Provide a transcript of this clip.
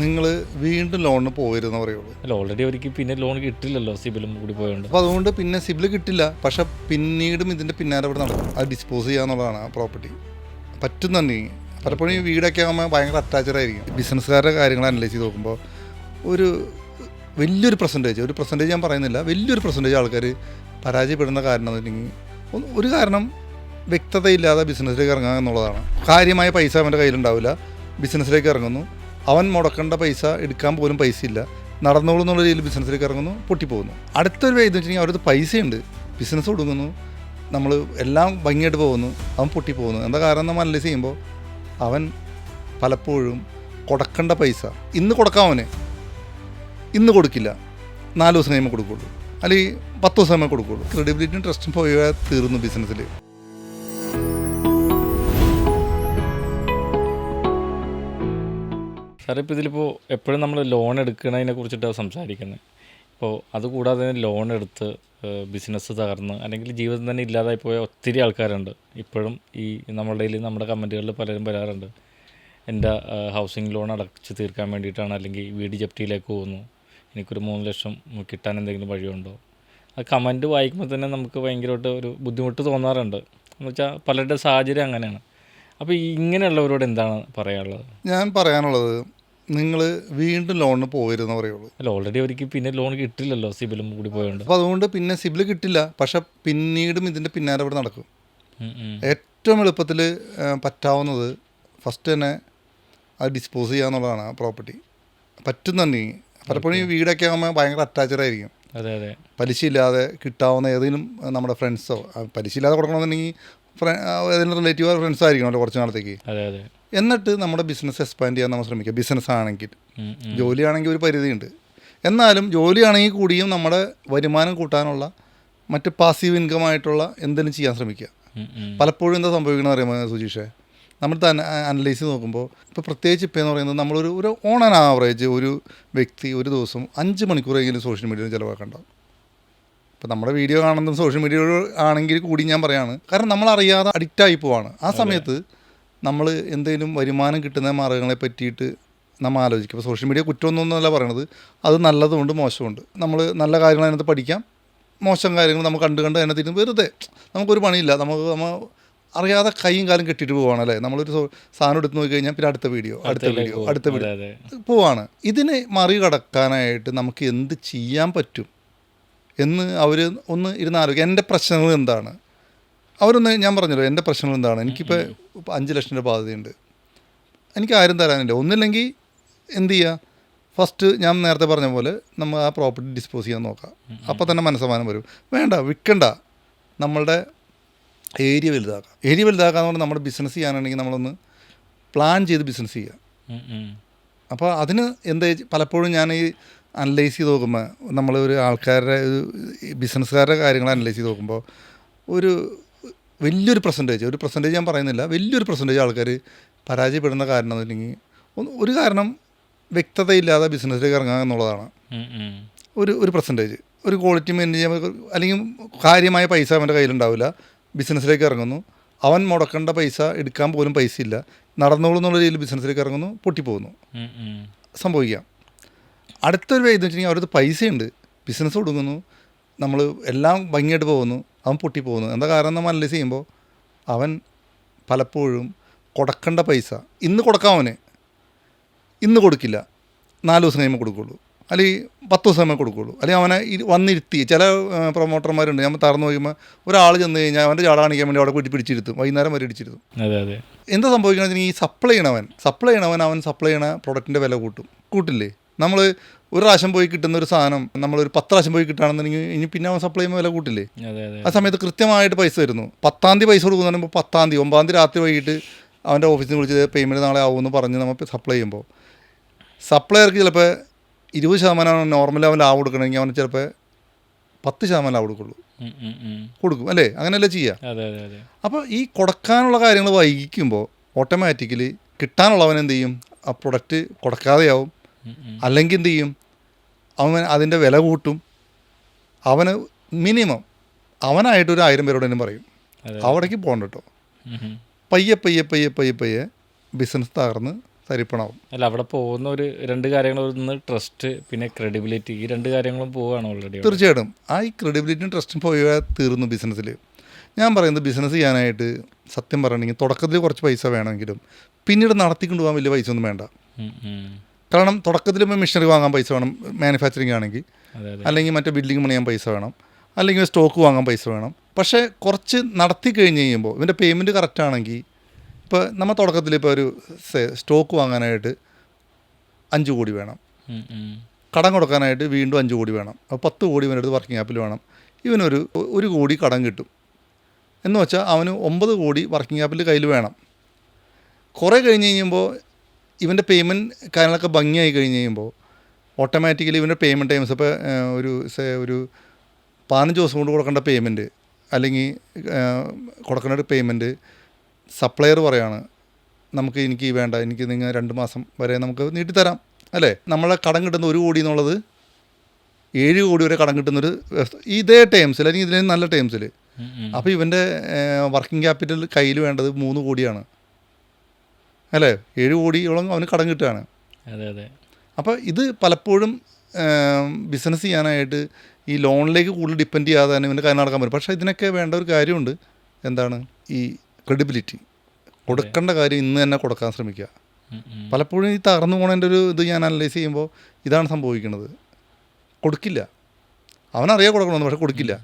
നിങ്ങൾ വീണ്ടും ലോണിന് പോയിരുന്ന പറയുള്ളൂ. അല്ല ഓൾറെഡി അവർക്ക് പിന്നെ ലോൺ കിട്ടില്ലല്ലോ സിബിലും കൂടി പോയോണ്ട്. അപ്പോൾ അതുകൊണ്ട് പിന്നെ സിബിൽ കിട്ടില്ല. പക്ഷെ പിന്നീടും ഇതിന്റെ പിന്നാലെ ഇവിടെ നടക്കും. അത് ഡിസ്പോസ് ചെയ്യുക എന്നുള്ളതാണ് ആ പ്രോപ്പർട്ടി പറ്റുന്നുണ്ടെങ്കിൽ പലപ്പോഴും ഈ വീടൊക്കെ ആകുമ്പോൾ ഭയങ്കര അറ്റാച്ചഡ് ആയിരിക്കും. ബിസിനസ്സുകാരുടെ കാര്യങ്ങൾ അനലൈസ് ചെയ്ത് നോക്കുമ്പോൾ ഒരു വലിയൊരു പെർസെന്റേജ് ഒരു പെർസെന്റേജ് ഞാൻ പറയുന്നില്ല. വലിയൊരു പെർസെന്റേജ് ആൾക്കാർ പരാജയപ്പെടുന്ന കാരണം എന്ന് വെച്ചിട്ടുണ്ടെങ്കിൽ ഒരു കാരണം വ്യക്തതയില്ലാതെ ബിസിനസ്സിലേക്ക് ഇറങ്ങുക എന്നുള്ളതാണ്. കാര്യമായ പൈസ അവന്റെ കയ്യിലുണ്ടാവില്ല. ബിസിനസ്സിലേക്ക് ഇറങ്ങുന്നു. അവൻ മുടക്കേണ്ട പൈസ എടുക്കാൻ പോലും പൈസ ഇല്ല നടന്നോളൂ എന്നുള്ള രീതിയിൽ ബിസിനസ്സിലേക്ക് ഇറങ്ങുന്നു പൊട്ടിപ്പോകുന്നു. അടുത്തൊരു എന്ന് വെച്ചിട്ടുണ്ടെങ്കിൽ അവരത് പൈസയുണ്ട്. ബിസിനസ് കൊടുക്കുന്നു നമ്മൾ എല്ലാം ഭംഗിയായിട്ട് പോകുന്നു. അവൻ പൊട്ടിപ്പോകുന്നു. എന്താ കാരണം നമ്മൾ അനലൈസ് ചെയ്യുമ്പോൾ അവൻ പലപ്പോഴും കൊടുക്കേണ്ട പൈസ ഇന്ന് കൊടുക്കാം അവന്. ഇന്ന് കൊടുക്കില്ല. നാല് ദിവസം കഴിയുമ്പോൾ കൊടുക്കുള്ളൂ. അല്ലെങ്കിൽ പത്ത് ദിവസം കഴിയുമ്പോൾ കൊടുക്കുള്ളൂ. ക്രെഡിബിലിറ്റിയും ട്രസ്റ്റും പോയാൽ തീർന്നു ബിസിനസ്സിൽ സാറേ ഇപ്പോൾ ഇതിലിപ്പോൾ എപ്പോഴും നമ്മൾ ലോൺ എടുക്കുന്നതിനെ കുറിച്ചിട്ടാണ് സംസാരിക്കുന്നത് ഇപ്പോൾ അതുകൂടാതെ ലോൺ എടുത്ത് ബിസിനസ് തകർന്ന് അല്ലെങ്കിൽ ജീവിതം തന്നെ ഇല്ലാതായി പോയ ഒത്തിരി ആൾക്കാരുണ്ട്. ഇപ്പോഴും ഈ നമ്മളുടെ കയ്യിൽ നമ്മുടെ കമന്റുകളിൽ പലരും വരാറുണ്ട്. എന്റെ ഹൗസിംഗ് ലോൺ അടച്ച് തീർക്കാൻ വേണ്ടിയിട്ടാണ് അല്ലെങ്കിൽ വീട് ജപ്തിയിലേക്ക് പോകുന്നു. എനിക്കൊരു മൂന്ന് ലക്ഷം കിട്ടാൻ എന്തെങ്കിലും വഴിയുണ്ടോ? ആ കമന്റ് വായിക്കുമ്പോൾ തന്നെ നമുക്ക് ഭയങ്കരമായിട്ട് ഒരു ബുദ്ധിമുട്ട് തോന്നാറുണ്ട്. എന്ന് വെച്ചാൽ പലരുടെ സാഹചര്യം അങ്ങനെയാണ്. അപ്പോൾ ഇങ്ങനെയുള്ളവരോട് എന്താണ് പറയാനുള്ളത്? ഞാൻ പറയാനുള്ളത് നിങ്ങൾ വീണ്ടും ലോണിന് പോകരുതെന്ന് പറയുള്ളൂ. അല്ല ഓൾറെഡി അവർക്ക് പിന്നെ ലോൺ കിട്ടില്ലല്ലോ സിബിലും കൂടി പോയോണ്ട്. അപ്പോൾ അതുകൊണ്ട് പിന്നെ സിബിൽ കിട്ടില്ല പക്ഷെ പിന്നീടും ഇതിന്റെ പിന്നാലെ ഇവിടെ നടക്കും. ഏറ്റവും എളുപ്പത്തിൽ പറ്റാവുന്നത് ഫസ്റ്റ് തന്നെ അത് ഡിസ്പോസ് ചെയ്യുക എന്നുള്ളതാണ് ആ പ്രോപ്പർട്ടി പറ്റുന്നുണ്ടെങ്കിൽ പലപ്പോഴും ഈ വീടൊക്കെ ആകുമ്പോൾ ഭയങ്കര അറ്റാച്ചഡ് ആയിരിക്കും. അതെ അതെ. പലിശയില്ലാതെ കിട്ടാവുന്ന ഏതെങ്കിലും നമ്മുടെ ഫ്രണ്ട്സോ പലിശയില്ലാതെ കൊടുക്കണമെന്നുണ്ടെങ്കിൽ ഏതെങ്കിലും റിലേറ്റീവ് ഫ്രണ്ട്സ് ആയിരിക്കണമല്ലോ കുറച്ച് നാളത്തേക്ക്. അതെ അതെ. എന്നിട്ട് നമ്മുടെ ബിസിനസ് എക്സ്പാൻഡ് ചെയ്യാൻ നമ്മൾ ശ്രമിക്കുക. ബിസിനസ് ആണെങ്കിൽ. ജോലിയാണെങ്കിൽ ഒരു പരിധിയുണ്ട്. എന്നാലും ജോലിയാണെങ്കിൽ കൂടിയും നമ്മുടെ വരുമാനം കൂട്ടാനുള്ള മറ്റ് പാസീവ് ഇൻകം ആയിട്ടുള്ള എന്തെങ്കിലും ചെയ്യാൻ ശ്രമിക്കുക. പലപ്പോഴും എന്താ സംഭവിക്കണമെന്ന് അറിയാമോ സുജീഷേ? നമ്മൾ തന്നെ അനലൈസ് ചെയ്ത് നോക്കുമ്പോൾ ഇപ്പോൾ പ്രത്യേകിച്ച് ഇപ്പോൾ എന്ന് പറയുന്നത് നമ്മളൊരു ഒരു ഓൺ ആൻ ആവറേജ് ഒരു വ്യക്തി ഒരു ദിവസം അഞ്ച് മണിക്കൂറെങ്കിലും സോഷ്യൽ മീഡിയയിൽ ചിലവാക്കണ്ടാവും ഇപ്പോൾ നമ്മുടെ വീഡിയോ കാണുന്നത് സോഷ്യൽ മീഡിയ ആണെങ്കിൽ കൂടി ഞാൻ പറയാണ്. കാരണം നമ്മൾ അറിയാതെ അഡിക്റ്റ് ആയി പോവാണ്. ആ സമയത്ത് നമ്മൾ എന്തെങ്കിലും വരുമാനം കിട്ടുന്ന മാർഗങ്ങളെ പറ്റിയിട്ട് നമ്മൾ ആലോചിക്കും. ഇപ്പോൾ സോഷ്യൽ മീഡിയ കുറ്റമൊന്നുമല്ല പറയണത്. അത് നല്ലതുകൊണ്ട് മോശമുണ്ട്. നമ്മൾ നല്ല കാര്യങ്ങൾ അതിനകത്ത് പഠിക്കാം. മോശം കാര്യങ്ങൾ നമ്മൾ കണ്ട് കണ്ട് അതിനകത്ത് ഇരുന്ന് വെറുതെ നമുക്കൊരു പണിയില്ല. നമുക്ക് നമ്മൾ അറിയാതെ കൈയും കാലും കെട്ടിയിട്ട് പോവാണ് അല്ലേ നമ്മളൊരു സാധനം എടുത്ത് നോക്കി കഴിഞ്ഞാൽ പിന്നെ അടുത്ത വീഡിയോ അടുത്ത വീഡിയോ അടുത്ത വീഡിയോ. പോവാണ്. ഇതിനെ മറികടക്കാനായിട്ട് നമുക്ക് എന്ത് ചെയ്യാൻ പറ്റും? എന്ന് അവർ ഒന്ന് ഇരുന്ന് ആലോചിക്കുക എന്റെ പ്രശ്നങ്ങൾ എന്താണ്? അവരൊന്ന് ഞാൻ പറഞ്ഞല്ലോ എന്റെ പ്രശ്നം എന്താണ്? എനിക്കിപ്പോൾ അഞ്ച് ലക്ഷം രൂപ ബാധ്യതയുണ്ട്. എനിക്ക് ആരും തരാനില്ല. ഒന്നില്ലെങ്കിൽ എന്ത് ചെയ്യുക ഫസ്റ്റ് ഞാൻ നേരത്തെ പറഞ്ഞ പോലെ നമ്മൾ ആ പ്രോപ്പർട്ടി ഡിസ്പോസ് ചെയ്യാൻ നോക്കാം. അപ്പോൾ തന്നെ മനസ്സമാനം വരും. വേണ്ട വിൽക്കണ്ട. നമ്മളുടെ ഏരിയ വലുതാക്കാം. ഏരിയ വലുതാക്കുക എന്ന് പറഞ്ഞാൽ നമ്മുടെ ബിസിനസ് ചെയ്യാനാണെങ്കിൽ നമ്മളൊന്ന് പ്ലാൻ ചെയ്ത് ബിസിനസ് ചെയ്യുക ഉം. അപ്പോൾ അതിന് എന്താ പലപ്പോഴും ഞാൻ ഈ അനലൈസ് ചെയ്ത് നോക്കുമ്പോൾ നമ്മൾ ഒരു ആൾക്കാരുടെ ഒരു ബിസിനസ്സുകാരുടെ കാര്യങ്ങൾ അനലൈസ് ചെയ്ത് നോക്കുമ്പോൾ ഒരു വലിയൊരു പെർസെന്റേജ് ഒരു പെർസെന്റേജ് ഞാൻ പറയുന്നില്ല വലിയൊരു പെർസെന്റേജ് ആൾക്കാർ പരാജയപ്പെടുന്ന കാരണം എന്ന് വെച്ചിട്ടുണ്ടെങ്കിൽ ഒന്ന് ഒരു കാരണം വ്യക്തതയില്ലാതെ ബിസിനസ്സിലേക്ക് ഇറങ്ങുക എന്നുള്ളതാണ്. ഒരു ഒരു പെർസെന്റേജ് ഒരു ക്വാളിറ്റി മെയിന്റെയിൻ ചെയ്യാൻ അല്ലെങ്കിൽ കാര്യമായ പൈസ അവന്റെ കയ്യിലുണ്ടാവില്ല ബിസിനസ്സിലേക്ക് ഇറങ്ങുന്നു. അവൻ മുടക്കേണ്ട പൈസ എടുക്കാൻ പോലും പൈസ ഇല്ല. നടന്നോളൂ എന്നുള്ള രീതിയിൽ ബിസിനസ്സിലേക്ക് ഇറങ്ങുന്നു പൊട്ടിപ്പോകുന്നു. സംഭവിക്കാം. അടുത്തൊരു എന്ന് വെച്ചിട്ടുണ്ടെങ്കിൽ അവരത് പൈസയുണ്ട്. ബിസിനസ് കൊടുക്കുന്നു നമ്മൾ എല്ലാം ഭംഗിയായിട്ട് പോകുന്നു. അവൻ പൊട്ടിപ്പോകുന്നു. എന്താ കാരണം നമ്മൾ അനലൈസ് ചെയ്യുമ്പോൾ അവൻ പലപ്പോഴും കൊടുക്കേണ്ട പൈസ ഇന്ന് കൊടുക്കാം അവന്. ഇന്ന് കൊടുക്കില്ല. നാല് ദിവസം കഴിയുമ്പോൾ കൊടുക്കുള്ളൂ. അല്ലെങ്കിൽ പത്ത് ദിവസം കഴിയുമ്പോൾ കൊടുക്കുള്ളൂ. അല്ലെങ്കിൽ അവനെ വന്നിരുത്തി. ചില പ്രൊമോട്ടർമാരുണ്ട്. ഞാൻ തറന്നു നോക്കുമ്പോൾ ഒരാൾ ചെന്ന് കഴിഞ്ഞാൽ അവന്റെ ചാട കാണിക്കാൻ വേണ്ടി അവിടെ കൂട്ടി പിടിച്ചിരുത്തും. വൈകുന്നേരം വരെ ഇടിച്ചിരുത്തും. അതെ അതെ. എന്താ സംഭവിക്കണമെന്ന് വെച്ചാൽ ഈ സപ്ലൈ ചെയ്യണവൻ. സപ്ലൈ ചെയ്യണവൻ അവൻ സപ്ലൈ ചെയ്യണ പ്രൊഡക്റ്റിന്റെ വില കൂട്ടും. കൂട്ടില്ലേ? നമ്മൾ ഒരു പ്രാവശ്യം പോയി കിട്ടുന്ന ഒരു സാധനം നമ്മൾ ഒരു പത്ത് പ്രാവശ്യം പോയി കിട്ടുകയാണെന്നുണ്ടെങ്കിൽ ഇനി പിന്നെ അവൻ സപ്ലൈ ചെയ്യുമ്പോൾ വില കൂട്ടില്ലേ? ആ സമയത്ത് കൃത്യമായിട്ട് പൈസ വരുന്നു. പത്താം തീയതി പൈസ കൊടുക്കുന്ന പറയുമ്പോൾ പത്താം തീയതി ഒമ്പതാം തീയതി രാത്രി വൈകിട്ട് അവന്റെ ഓഫീസിൽ നിന്ന് വിളിച്ച് പേയ്മെന്റ് നാളെ ആവുമെന്ന് പറഞ്ഞ് നമ്മൾ സപ്ലൈ ചെയ്യുമ്പോൾ. സപ്ലൈയർക്ക് ചിലപ്പോൾ ഇരുപത് ശതമാനം നോർമൽ അവൻ ലാഭം കൊടുക്കണമെങ്കിൽ അവന് ചിലപ്പോൾ പത്ത് ശതമാനം ലാഭം കൊടുക്കുള്ളൂ. കൊടുക്കും അല്ലേ? അങ്ങനെയല്ലേ ചെയ്യുക. അപ്പോൾ ഈ കൊടുക്കാനുള്ള കാര്യങ്ങൾ വൈകിക്കുമ്പോൾ ഓട്ടോമാറ്റിക്കലി കിട്ടാനുള്ളവൻ എന്ത് ചെയ്യും? ആ പ്രൊഡക്റ്റ് കൊടുക്കാതെയാവും. അല്ലെങ്കിൽ എന്ത് ചെയ്യും? അവൻ അതിന്റെ വില കൂട്ടും. അവന് മിനിമം അവനായിട്ട് ഒരു ആയിരം പേരോട് തന്നെ പറയും. അവിടേക്ക് പോകണ്ട കേട്ടോ. പയ്യെ പയ്യെ പയ്യെ പയ്യെ പയ്യെ ബിസിനസ് തകർന്ന് തരിപ്പണാവും അല്ല അവിടെ പോകുന്ന ഒരു രണ്ട് കാര്യങ്ങൾ ഒന്ന് ട്രസ്റ്റ് പിന്നെ ക്രെഡിബിലിറ്റി ഈ രണ്ട് കാര്യങ്ങളും പോവുകയാണ് ഓൾറെഡി തീർച്ചയായിട്ടും. ആ ഈ ക്രെഡിബിലിറ്റിയും ട്രസ്റ്റും പോയാൽ തീർന്നു ബിസിനസ്സിൽ ഞാൻ പറയുന്നത് ബിസിനസ് ചെയ്യാനായിട്ട് സത്യം പറയണമെങ്കിൽ തുടക്കത്തിൽ കുറച്ച് പൈസ വേണമെങ്കിലും പിന്നീട് നടത്തിക്കൊണ്ടുപോകാൻ വലിയ പൈസ ഒന്നും വേണ്ട. കാരണം തുടക്കത്തിൽ ഇപ്പോൾ മെഷീനറി വാങ്ങാൻ പൈസ വേണം മാനുഫാക്ചറിങ് ആണെങ്കിൽ. അല്ലെങ്കിൽ മറ്റേ ബിൽഡിംഗ് പണിയാൻ പൈസ വേണം. അല്ലെങ്കിൽ സ്റ്റോക്ക് വാങ്ങാൻ പൈസ വേണം. പക്ഷേ കുറച്ച് നടത്തി കഴിഞ്ഞ് കഴിയുമ്പോൾ ഇവന്റെ പേയ്മെന്റ് കറക്റ്റ് ആണെങ്കിൽ ഇപ്പോൾ നമ്മൾ തുടക്കത്തിൽ ഇപ്പോൾ ഒരു സ്റ്റോക്ക് വാങ്ങാനായിട്ട് അഞ്ച് കോടി വേണം. കടം കൊടുക്കാനായിട്ട് വീണ്ടും അഞ്ച് കോടി വേണം. അപ്പോൾ പത്ത് കോടി ഇവനടുത്ത് വർക്കിംഗ് ക്യാപ്പിൽ വേണം. ഇവനൊരു ഒരു കോടി കടം കിട്ടും. എന്ന് വെച്ചാൽ അവന് ഒമ്പത് കോടി വർക്കിംഗ് ക്യാപ്പിൽ കയ്യിൽ വേണം. കുറേ കഴിഞ്ഞ് കഴിയുമ്പോൾ ഇവന്റെ പേയ്മെന്റ് കാര്യങ്ങളൊക്കെ ഭംഗിയായി കഴിഞ്ഞ് കഴിയുമ്പോൾ ഓട്ടോമാറ്റിക്കലി ഇവന്റെ പേയ്മെന്റ് ടൈംസ് ഇപ്പോൾ ഒരു ഒരു പതിനഞ്ച് ദിവസം കൊണ്ട് കൊടുക്കേണ്ട പേയ്മെന്റ് അല്ലെങ്കിൽ കൊടുക്കേണ്ട ഒരു പേയ്മെന്റ് സപ്ലയർ പറയാണ് നമുക്ക് എനിക്ക് വേണ്ട എനിക്ക് നിങ്ങൾ രണ്ട് മാസം വരെ നമുക്ക് നീട്ടിത്തരാം അല്ലേ നമ്മളെ കടം കിട്ടുന്ന ഒരു കോടി എന്നുള്ളത് ഏഴ് കോടി വരെ കടം കിട്ടുന്നൊരു വ്യവസ്ഥ. ഇതേ ടേംസിൽ അല്ലെങ്കിൽ ഇതിലേ നല്ല ടേംസിൽ. അപ്പോൾ ഇവന്റെ വർക്കിംഗ് ക്യാപിറ്റൽ കയ്യിൽ വേണ്ടത് മൂന്ന് കോടിയാണ് അല്ലേ? ഏഴ് കോടിയോളം അവന് കടം കിട്ടുകയാണ്. അതെ അതെ. അപ്പോൾ ഇത് പലപ്പോഴും ബിസിനസ് ചെയ്യാനായിട്ട് ഈ ലോണിലേക്ക് കൂടുതൽ ഡിപ്പെൻഡ് ചെയ്യാതെ തന്നെ ഇവന്റെ കാര്യം നടക്കാൻ പറ്റും. പക്ഷേ ഇതിനൊക്കെ വേണ്ട ഒരു കാര്യമുണ്ട്. എന്താണ്? ഈ ക്രെഡിബിലിറ്റി. കൊടുക്കേണ്ട കാര്യം ഇന്ന് തന്നെ കൊടുക്കാൻ ശ്രമിക്കുക. പലപ്പോഴും ഈ തകർന്നു പോണതിന്റെ ഒരു ഇത് ഞാൻ അനലൈസ് ചെയ്യുമ്പോൾ ഇതാണ് സംഭവിക്കുന്നത്. കൊടുക്കില്ല. അവനറിയാൻ കൊടുക്കണമെന്ന് പക്ഷെ കൊടുക്കില്ല.